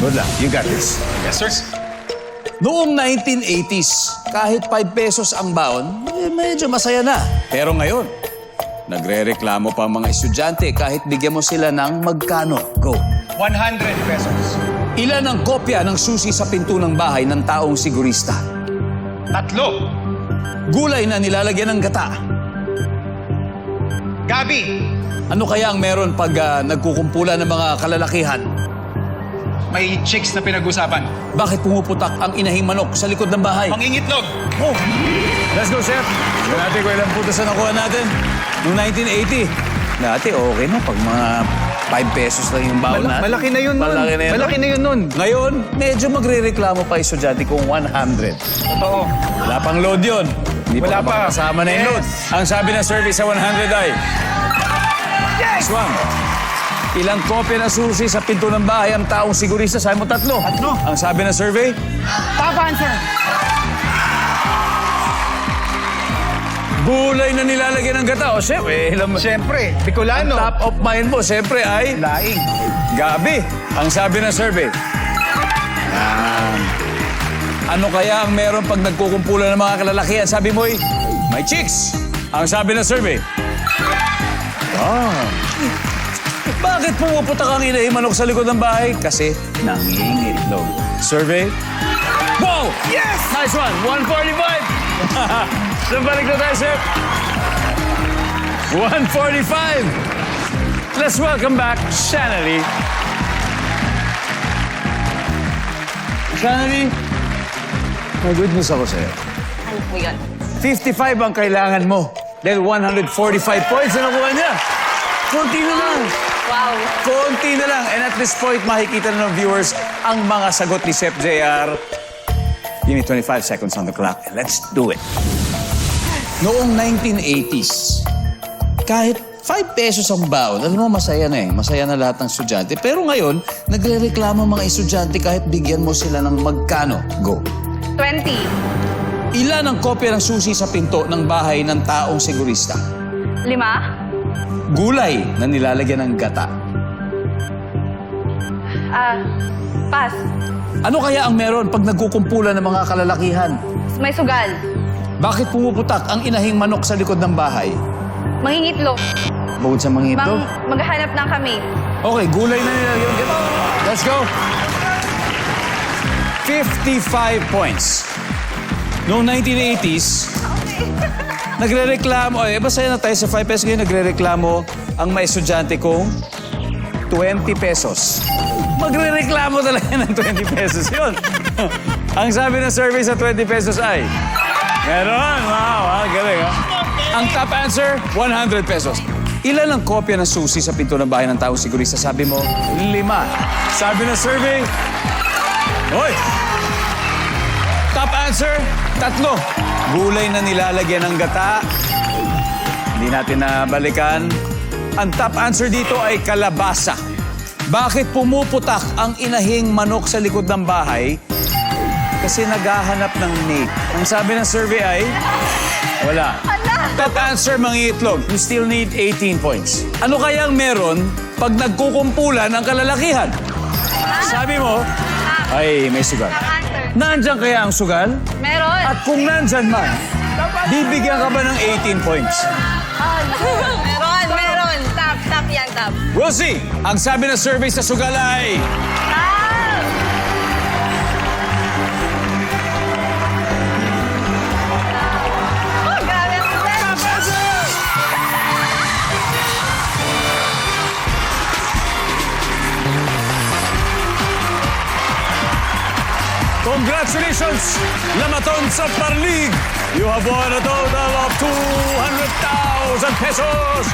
Good luck. You got this. Yes, sir. Noong 1980s, kahit 5 pesos ang baon, eh, medyo masaya na. Pero ngayon, nagre-reklamo pa ang mga estudyante kahit bigyan mo sila ng magkano. Go. 100 pesos. Ilan ang kopya ng susi sa pinto ng bahay ng taong sigurista? Tatlo. Gulay na nilalagyan ng gata. Gabi. Ano kaya ang meron pag ah, nagkukumpulan ng mga kalalakihan? May chicks na pinag-usapan. Bakit pumuputak ang inahing manok sa likod ng bahay? Pangingitlog. Oh! Let's go, chef. Tignan natin kung ilang putos na nakuha natin. Noong 1980, dati okay na pag mga 5 pesos lang yung baon Mala- natin. malaki na yun nun. Malaki na yun. Malaki na yun nun. Ngayon, medyo magre-reklamo pa yung estudyante kung 100. Totoo. Wala pang load yun. Hindi Wala pa pa. kasama na yung Yes. load. Ang sabi ng survey sa 100 ay... Yes! Swam. Ilang kopya ng susi sa pinto ng bahay ang taong sigurista? Sabi mo tatlo. Tatlo. Ang sabi ng survey? Top answer. Gulay na nilalagyan ng gata. O. Siyempre, Ang Bicolano. top of mind mo, siyempre ay Laing. gabi. Ang sabi ng survey. Yan. Ano kaya ang meron pag nagkukumpulan ng mga kalalakihan? Sabi mo, eh, may chicks. Ang sabi ng survey. Ah. Bakit pumuputak ang inahing manok sa likod ng bahay? Kasi nangingitlog. Survey? Wow! Yes! Nice one! 145! so balik na tayo, sir. 145! Let's welcome back Shanali. Shanali, may good news ako sa'yo. Ano po yun? 55 ang kailangan mo. Dahil 145 points na nakuha niya. Konti na lang. Wow. Konti na lang. And at this point, makikita na ng viewers ang mga sagot ni Chef JR. Give me 25 seconds on the clock and let's do it. Noong 1980s, kahit 5 pesos ang baon, alam mo, masaya na eh. Masaya na lahat ng estudyante. Pero ngayon, nagre-reklamo mga estudyante kahit bigyan mo sila ng magkano. Go. 20. Ilan ang kopya ng susi sa pinto ng bahay ng taong sigurista? Lima. Gulay na nilalagyan ng gata. Ah, pass. Ano kaya ang meron pag nagkukumpulan ng mga kalalakihan? May sugal. Bakit pumuputak ang inahing manok sa likod ng bahay? Mangingitlog. Bukod sa mga ito? Mang, maghanap ng kami. Okay, gulay na nilalagyan ng gata. Let's go! 55 points. Noong 1980s, nagre-reklamo, eh, basta na tayo sa 5 pesos ngayon, nagre-reklamo ang mga estudyante kong 20 pesos. Magre-reklamo talaga ng 20 pesos yun. ang sabi ng survey sa 20 pesos ay, meron, wow, ah, galing ah. Ang top answer, 100 pesos. Ilan ang kopya ng susi sa pinto ng bahay ng taong sigurista? Sabi mo, lima. Sabi ng survey, Hoy! Top answer, tatlo. Gulay na nilalagyan ng gata. Hindi natin nabalikan. Ang top answer dito ay kalabasa. Bakit pumuputak ang inahing manok sa likod ng bahay? Kasi naghahanap ng mate. Ang sabi ng survey ay, wala. Top answer, mangiitlog. You still need 18 points. Ano kayang meron pag nagkukumpulan ang kalalakihan? Sabi mo, ay, may sugal. Nandyan kaya ang sugal? Meron. At kung nandyan man, bibigyan ka ba ng 18 points? Meron, meron. Top, top yan, top. We'll see. Ang sabi ng survey sa sugal ay... Congratulations, Lamaton sa Parlig! You have won a total of 200,000 pesos!